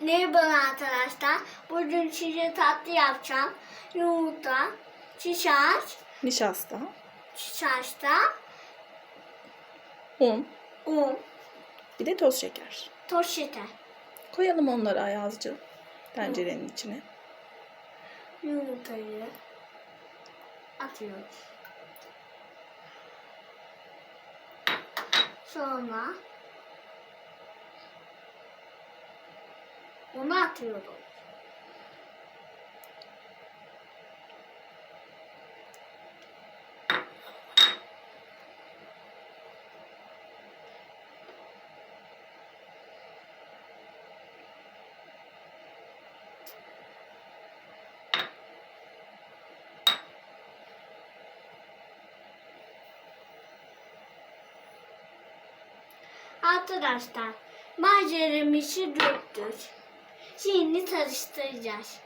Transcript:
Merhaba arkadaşlar. Bugün size tatlı yapacağım. Yumurta, çiçek, Nişasta, çiçekte, un, un, bir de toz şeker. toz şeker, Koyalım onları Ayazcığım tencerenin içine. yumurtayı atıyoruz. Sonra onu atıyoruz. Arkadaşlar malzememizi döktük. Şimdi karıştıracağız.